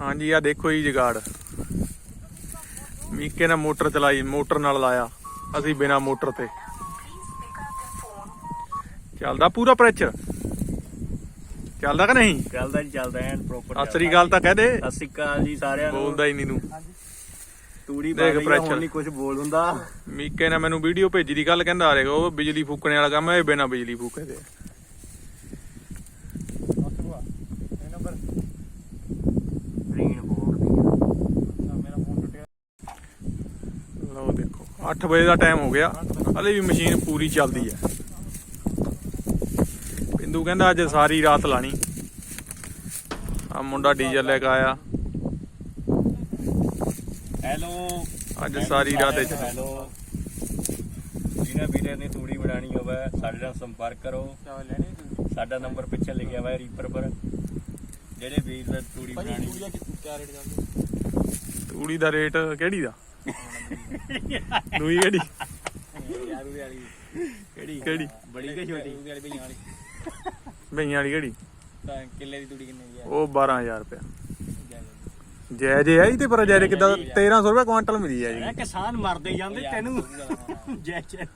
ਹਾਂਜੀ ਆ ਦੇਖੋ ਜੀ ਜਗਾੜ। ਮੀਕੇ ਨੇ ਮੋਟਰ ਚਲਾਈ ਮੋਟਰ ਨਾਲ ਲਾਇਆ। ਅਸੀਂ ਬਿਨਾ ਮੋਟਰ ਤੇ। ਚੱਲਦਾ ਪੂਰਾ ਪ੍ਰੈਸ਼ਰ ਚੱਲਦਾ ਕਿ ਨਹੀਂ? ਚੱਲਦਾ ਜੀ ਚੱਲਦਾ ਐਨ ਪ੍ਰੋਪਰ ਅਸਰੀ ਗੱਲ ਤਾਂ ਕਹਿ ਦੇ। ਸਤਿ ਸ਼੍ਰੀ ਅਕਾਲ ਜੀ ਸਾਰਿਆਂ ਨੂੰ। ਬੋਲਦਾ ਹੀ ਨਹੀਂ ਤੂੰ ਤੂੜੀ ਦੇਖ ਬਾਗ pressure। ਹੁਣ ਨਹੀਂ ਕੁਝ ਬੋਲ ਹੁੰਦਾ। ਮੀਕੇ ਨੇ ਮੈਨੂੰ ਵੀਡੀਓ ਭੇਜੀ ਦੀ ਗੱਲ ਕਹਿੰਦਾ ਆ ਰਿਹਾ ਉਹ ਬਿਜਲੀ ਫੂਕਣੇ ਵਾਲਾ ਕੰਮ ਹੈ ਇਹ ਬਿਨਾ ਬਿਜਲੀ ਫੂਕੇ ਦੇ ਬੋਰਡ ਦੀ ਲਓ ਦੇਖੋ 8 ਵਜੇ ਦਾ ਟਾਈਮ ਹੋ ਗਿਆ। ਹਲੇ ਵੀ ਮਸ਼ੀਨ ਪੂਰੀ ਚੱਲਦੀ ਹੈ। ਪਿੰਦੂ ਕਹਿੰਦਾ ਅੱਜ ਸਾਰੀ ਰਾਤ ਲਾਣੀ। ਆ ਮੁੰਡਾ ਡੀਜ਼ਲ ਲੈ ਕੇ ਆਇਆ। ਹੈਲੋ। ਅੱਜ ਸਾਰੀ ਰਾਤ ਚ ਹੈਲੋ। ਜਿਹਨਾਂ ਵੀਰੇ ਨੇ ਤੂੜੀ ਬਣਾਣੀ ਹੋਵੇ ਸਾਡੇ ਨਾਲ ਸੰਪਰਕ ਕਰੋ। ਸਾਡਾ ਨੰਬਰ ਪਿੱਛੇ ਲਿਖਿਆ ਹੋਇਆ ਰੀਪਰ ਪਰ। ਜਿਹੜੇ ਵੀਰ ਦਾ ਤੂੜੀ ਬਣਾਣੀ ਤੂੜੀ ਦਾ ਰੇਟ ਕਿਹੜੀ ਦਾ? ਦੂਈ ਕਿਹੜੀ? ਕਿਹੜੀ? ਕਿਹੜੀ ਬੜੀ ਕਿ ਛੋਟੀ? ਬਈਆਂ ਵਾਲੀ ਕਿਹੜੀ? ਕਿੱਲੇ ਦੀ ਤੂੜੀ ਕਿੰਨੇ ਦੀ ਉਹ 12000 ਰੁਪਇਆ। ਜੈ ਜੈ। ਆਈ ਤੇ ਪਰ ਜੈ ਕਿਦਾਂ 1300 ਰੁਪਏ ਕੁਆਂਟਲ ਮਿਲੀ ਆ ਜੀ। ਕਿਸਾਨ ਮਰਦੇ ਜਾਂਦੇ ਤੈਨੂੰ। ਜੈ ਜੈ।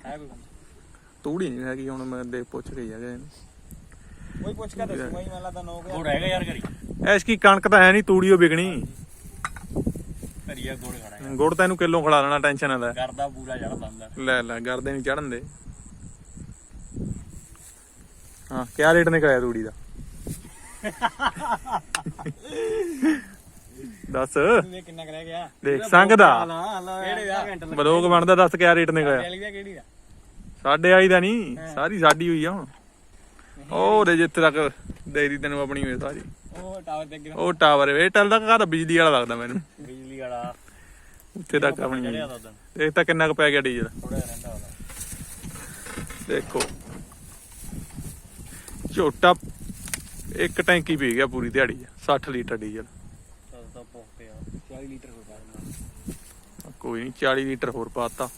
ਤੂੜੀ ਨਹੀਂ ਹੈਗੀ ਹੁਣ ਮੈਂ ਦੇ ਪੁੱਛ ਕੇ ਹੈਗਾ ਇਹਨੂੰ ਕੋਈ ਪੁੱਛ ਕੇ ਦੱਸੂਗਾ ਜੀ ਮੈਨੂੰ ਤਾਂ 9000 ਗੁੜ ਹੈਗਾ ਯਾਰ ਘਰੀ। ਐਸ ਕੀ ਕਣਕ ਤਾਂ ਹੈ ਨਹੀਂ ਤੂੜੀ ਉਹ ਵਿਕਣੀ। ਗੁੜ ਖਾਣਾ ਹੈ। ਗੁੜ ਤੈਨੂੰ ਕਿਲੋ ਖਿਲਾ ਲੈਣਾ ਟੈਨਸ਼ਨ ਨਾ ਲੈ। ਕਰਦਾ ਪੂਰਾ ਜੜ ਬੰਦਾ ਲੈ ਲੈ ਗਰਦੇ ਨਹੀਂ ਚੜਨ ਦੇ। ਹਾਂ ਕਿਆ ਰੇਟ ਨਿਕਲਿਆ ਤੂੜੀ ਦਾ? ਦੱਸ। ਇਹ ਕਿੰਨਾ ਕੁ ਰਹਿ ਗਿਆ? ਦੇਖ ਸੰਗ ਦਾ। ਕਿਹੜੇ ਦਾ? ਬਲੋਗ ਬਣਦਾ ਦੱਸ ਕਿਆ ਰੇਟ ਦਾ ਕਿਹੜੀ ਦਾ? ਸਾਡੇ ਆਈ ਦਾ ਨਹੀਂ ਸਾਰੀ ਸਾਡੀ ਹੋਈ ਆ ਹੁਣ। ਉਹ ਦੇ ਜਿੱਥੇ ਤੱਕ ਦੇਦੀ ਤੈਨੂੰ ਆਪਣੀ ਹੋਈ ਸਾਰੀ। ਉਹ ਟਾਵਰ ਦੇ ਅੱਗੇ ਉਹ ਟਾਵਰ ਇਹ ਟੈਲ ਦਾ ਘਰ ਬਿਜਲੀ ਵਾਲਾ ਲੱਗਦਾ ਮੈਨੂੰ? ਉੱਥੇ ਤੱਕ ਆਪਣੀ ਚੜਿਆ ਉਦੋਂ ਦੇਖ ਤਾਂ ਕਿੰਨਾ ਕੁ ਪੈ ਗਿਆ ਡੀਜ਼ਲ। ਥੋੜਾ ਰਹਿੰਦਾ ਉਹਦਾ। ਦੇਖੋ। ਝੋਟਾ ਇੱਕ ਟੈਂਕੀ ਪੀ ਗਿਆ ਪੂਰੀ ਦਿਹਾੜੀ 'ਚ 60 ਲੀਟਰ ਡੀਜ਼ਲ। ਚੱਲ ਤਾਂ ਪੁੱਖਤੇ ਆ। 40 ਲੀਟਰ ਹੋ ਗਿਆ ਕੋਈ ਨਹੀਂ 40 ਲੀਟਰ ਹੋਰ ਪਾਤਾ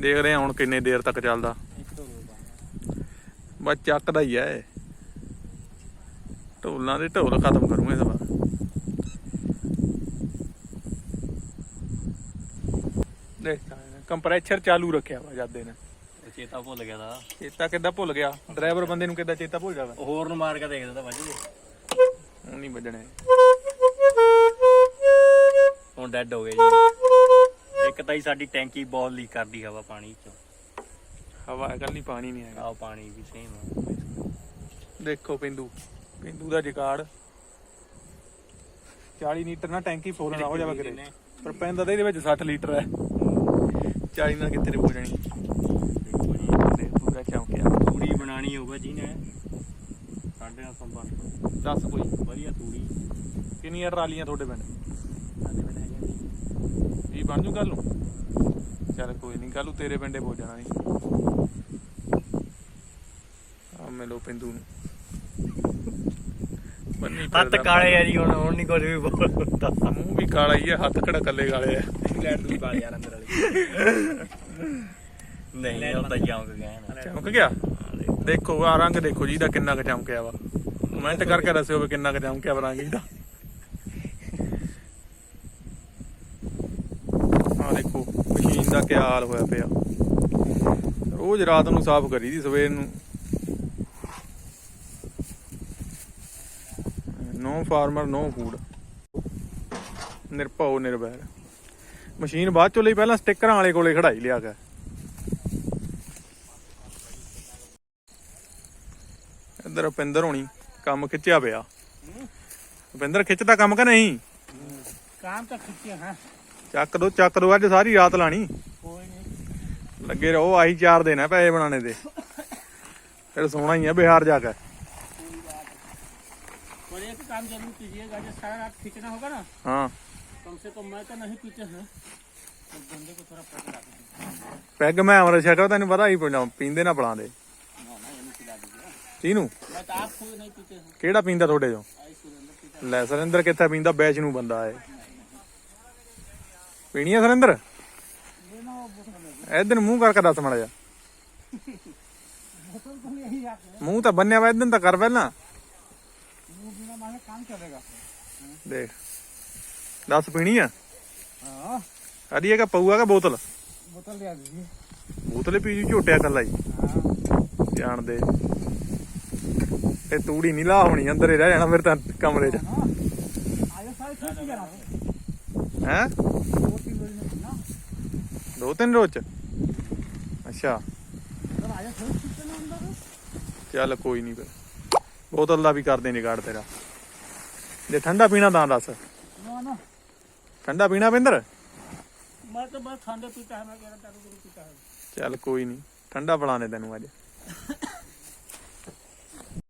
ਦੇਖਦੇ ਹਾਂ ਹੁਣ ਕਿੰਨੇ ਦੇਰ ਤੱਕ ਚੱਲਦਾ। ਬਸ ਚੱਕਦਾ ਹੀ ਐ ਢੋਲਾਂ ਦੇ ਢੋਲ ਖਤਮ ਕਰੂੰਗੇ ਇਸ ਵਾਰ ਦੇਖ ਕੰਪਰੈਸ਼ਰ ਚਾਲੂ ਰੱਖਿਆ ਵਾ ਜਾਂਦੇ ਨੇ। ਚੇਤਾ ਭੁੱਲ ਗਿਆ ਦਾ ਚੇਤਾ ਕਿੱਦਾਂ ਭੁੱਲ ਗਿਆ? ਡਰਾਈਵਰ ਬੰਦੇ ਨੂੰ ਕਿੱਦਾਂ ਚੇਤਾ ਭੁੱਲ ਜਾਵੇ ਹੋਰ ਨੂੰ ਮਾਰ ਕੇ ਦੇਖਦਾ ਤਾਂ ਵੱਜ ਗਏ। ਹੁਣ ਨਹੀਂ ਵੱਜਣੇ। ਹੁਣ ਡੈੱਡ ਹੋ ਗਏ ਜੀ। ਇੱਕ ਤਾਂ ਹੀ ਸਾਡੀ ਟੈਂਕੀ ਬਹੁਤ ਲੀਕ ਕਰਦੀ ਹਵਾ ਪਾਣੀ ਚ। ਹਵਾ ਨਹੀਂ ਪਾਣੀ ਨਹੀਂ ਹੈਗਾ। ਆਹ ਪਾਣੀ ਵੀ ਸੇਮ ਆ। ਦੇਖੋ ਪਿੰਦੂ। ਪਿੰਦੂ ਦਾ ਜਕਾੜ 40 ਲੀਟਰ ਨਾਲ ਟੈਂਕੀ ਫੁੱਲ ਨਾ ਹੋ ਜਾਵੇ ਕਰੇ ਪਰ ਪੈਂਦਾ ਤਾਂ ਇਹਦੇ ਵਿੱਚ 60 ਲੀਟਰ ਹੈ। 40 ਨਾਲ ਕਿੱਥੇ ਹੋ ਜਾਣੀ? ਦੇਖੋ ਜੀ ਦੇਖ ਪੂਰਾ ਚਮਕਿਆ ਤੂੜੀ ਬਣਾਣੀ ਹੋਵੇ ਜੀ ਨੇ। ਸਾਡੇ ਨਾਲ ਸੰਪਰਕ ਦੱਸ ਕੋਈ। ਵਧੀਆ ਤੂੜੀ। ਕਿੰਨੀਆਂ ਟਰਾਲੀਆਂ ਤੁਹਾਡੇ ਪਿੰਡ? ਸਾਡੇ ਪਿੰਡ ਹੈਗੇ ਇਹ ਬਣ ਜੂ ਕੱਲ ਨੂੰ? ਚੱਲ ਕੋਈ ਨਹੀਂ ਕੱਲ ਨੂੰ ਤੇਰੇ ਪਿੰਡੇ ਪਹੁੰਚ ਜਾਣਾ ਨਹੀਂ ਆ ਮਿਲੋ ਪਿੰਦੂ ਨੂੰ। ਬੰਨੀ ਹੱਥ। ਕਾਲੇ ਆ ਜੀ ਹੁਣ ਹੁਣ ਨਹੀਂ ਕੁਝ ਵੀ ਬੋਲਦਾ ਮੂੰਹ ਵੀ ਕਾਲਾ ਹੀ ਆ ਹੱਥ ਕਿਹੜਾ ਕੱਲੇ ਕਾਲੇ ਆ। ਲੈਟ ਦੂਈ ਪਾ ਯਾਰ ਅੰਦਰ ਵਾਲੀ। ਨਹੀਂ ਉਹ ਤਾਂ ਜਾਉਂਗੇ ਗਏ ਨਾ। ਚਮਕ ਗਿਆ? ਦੇਖੋ ਆ ਰੰਗ ਦੇਖੋ ਜੀ ਇਹਦਾ ਕਿੰਨਾ ਕੁ ਚਮਕਿਆ ਵਾ। ਕਮੈਂਟ ਕਰਕੇ ਦੱਸਿਓ ਵੀ ਕਿੰਨਾ ਕੁ ਚਮਕਿਆ ਵਾ ਰੰਗ ਇਹਦਾ ਆ ਦੇਖੋ ਮਸ਼ੀਨ ਦਾ ਕੀ ਹਾਲ ਹੋਇਆ ਪਿਆ। ਰੋਜ਼ ਰਾਤ ਨੂੰ ਸਾਫ਼ ਕਰੀ ਦੀ ਸਵੇਰ ਨੂੰ। ਨੋ ਫਾਰਮਰ ਨੋ ਫੂਡ ਨਿਰਭਉ ਨਿਰਵੈਰ ਮਸ਼ੀਨ ਬਾਅਦ ਚੋਂ ਲਈ ਪਹਿਲਾਂ ਸਟickਰਾਂ ਵਾਲੇ ਕੋਲੇ ਖੜਾਈ ਲਿਆ ਕੇ ਇੱਧਰ ਰੁਪਿੰਦਰ ਹੋਣੀ ਕੰਮ ਖਿੱਚਿਆ ਪਿਆ ਰੁਪਿੰਦਰ ਖਿੱਚਦਾ ਕੰਮ ਕਿ ਨਹੀਂ ਕੰਮ ਤਾਂ ਖਿੱਚਿਆ ਹਾਂ ਚੱਕ ਦੋ ਚੱਕ ਦੋ ਅੱਜ ਸਾਰੀ ਰਾਤ ਲਾਣੀ ਕੋਈ ਨਹੀਂ ਲੱਗੇ ਰਹੋ ਆਹੀ ਚਾਰ ਦਿਨ ਆ ਪੈਸੇ ਬਣਾਣੇ ਦੇ ਫਿਰ ਸੋਣਾ ਹੀ ਆ ਬਿਹਾਰ ਜਾ ਕੇ और एक काम जरूर कीजिएगा जो सारा रात खींचना होगा ना ਹਾਂ कम से कम मैं तो नहीं पीते हैं तो बंदे को थोड़ा पैसा ला दीजिए ਪੈਗ ਮੈਂ ਅਮਰ ਛਕਾ ਤੈਨੂੰ ਪਤਾ ਹੀ ਪੀਂਦਾ- ਪੀਂਦੇ ਨਾ ਪਲਾਂ ਦੇ ना ना ये नहीं पिला दीजिएगा ਕਿਹਨੂੰ मैं तो आप खुद नहीं पीते हैं ਕਿਹੜਾ ਪੀਂਦਾ ਤੁਹਾਡੇ ਚੋਂ आई सुरेंद्र पीता ਲੈ ਸੁਰਿੰਦਰ ਕਿੱਥੇ ਪੀਂਦਾ ਬੈਚ ਨੂੰ ਬੰਦਾ ਏ ਪੀਣੀ ਆ ਸੁਰਿੰਦਰ ਇਧਰ ਮੂੰਹ ਕਰਕੇ ਦੱਸ ਮੜਾ ਜਾ ਮੂੰਹ ਤਾਂ ਬੰਨਿਆ ਵਾ ਇਦਾਂ ਤਾਂ ਕਰ ਪਹਿਲਾਂ मुंह बिना मांगे काम चलेगा ਦੇਖ 10 ਪੀਣੀ ਆ ਹਾਂ ਅੜੀ ਇਹ ਕਾ ਪਊਆ ਕਾ ਬੋਤਲ ਬੋਤਲ ਲਿਆ ਦੀ ਬੋਤਲੇ ਪੀ ਜੂ ਝੋਟਿਆ ਕੱਲਾ ਹੀ ਹਾਂ ਜਾਣ ਦੇ ਇਹ ਤੂੜੀ ਨਹੀਂ ਲਾ ਹੋਣੀ ਅੰਦਰ ਹੀ ਰਹਿ ਜਾਣਾ ਫਿਰ ਤਾਂ ਕਮਰੇ 'ਚ ਆਇਆ ਸਾਰੇ ਖੇਤ ਹੀ ਜਾਣਾ ਹੈ ਦੋ ਤਿੰਨ ਵਜੇ ਨੂੰ ਨਾ ਦੋ ਤਿੰਨ ਰੋਜ਼ 'ਚ ਅੱਛਾ ਤਾਂ ਆਇਆ ਖੇਤ ਕਿੱਥੇ ਨਾ ਅੰਦਰ ਚੱਲ ਕੋਈ ਨਹੀਂ ਫਿਰ ਬੋਤਲ ਦਾ ਵੀ ਕਰਦੇ ਨਿਗਾੜ ਤੇਰਾ ਜੇ ਠੰਡਾ ਪੀਣਾ ਤਾਂ ਦੱਸ। ਨਾ ਨਾ। ਠੰਡਾ ਪੀਣਾ ਪਿੰਦਰ ਮੈਂ ਤਾਂ ਬਸ ਖਾਂਦੇ ਪੀਤਾ ਹੈ ਮੈਂ ਤਾਰੂ ਗੁਰੂ ਪੀਤਾ ਹੈ ਚੱਲ ਕੋਈ ਨਹੀਂ ਠੰਡਾ ਪਿਲਾਣੇ ਤੈਨੂੰ ਅੱਜ।